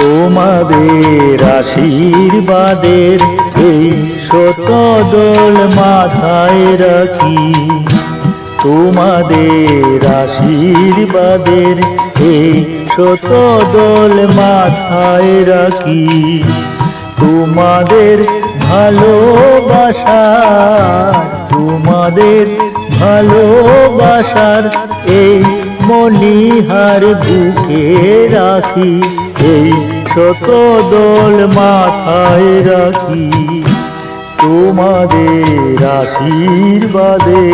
তোমাদের আশীর্বাদের এই শত দোল মাথায় রাখি। তোমাদের আশীর্বাদের এই শত দোল মাথায় রাখি। তোমাদের ভালোবাসা তোমাদের ভালোবাসার এই মনিহার বুকে রাখি এই শত দোল মাথায় রাখি। তোমাদের আশীর্বাদে।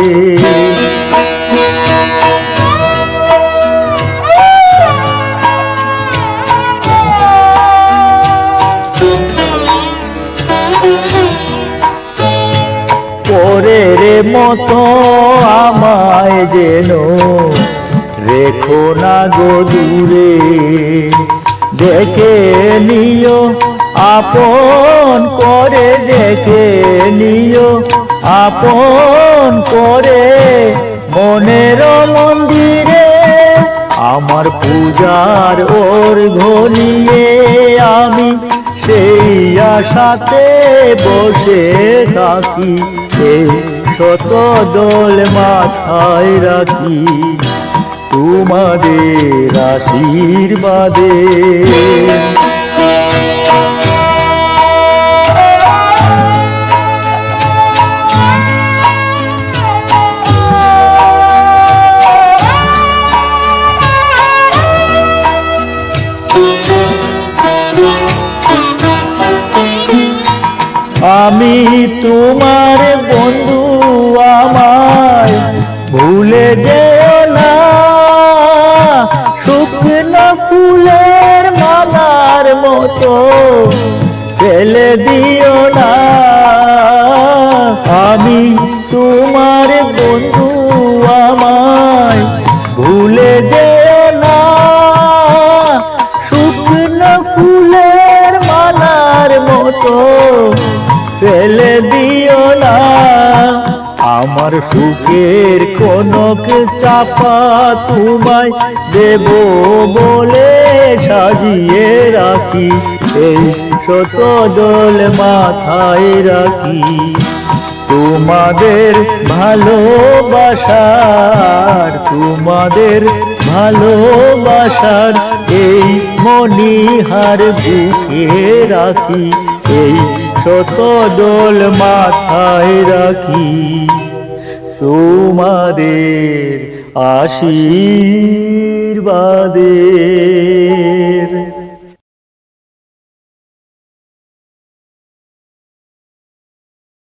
পরের মতো আমায় যেন রেখো না গো দূরে, দেখে নিও, আপন করে দেখে নিও, আপন করে মনের মন্দিরে, আমার পূজার ওর ঘনিয়ে আমি সেই আশাতে বসে থাকি শত দোল মাথায় রাখি। তোমাদের আশীর্বাদে। আমি তোমার বন্ধু ফুলের মালার মতো ফেলে দিও না। আমি তোমার বন্ধু, আমায় ভুলে যেও না। শুকনো ফুলের মালার মতো ফেলে দিও না। আমার সুখের কনক চাপা তোমায় দেব বলে সাজিয়ে রাখি, এই শত দোল মাথায় রাখি। তোমাদের ভালোবাসার তোমাদের ভালোবাসার এই মনিহার বুকে রাখি, এই শত দোল মাথায় রাখি। তোমাদের আশীর্বাদের।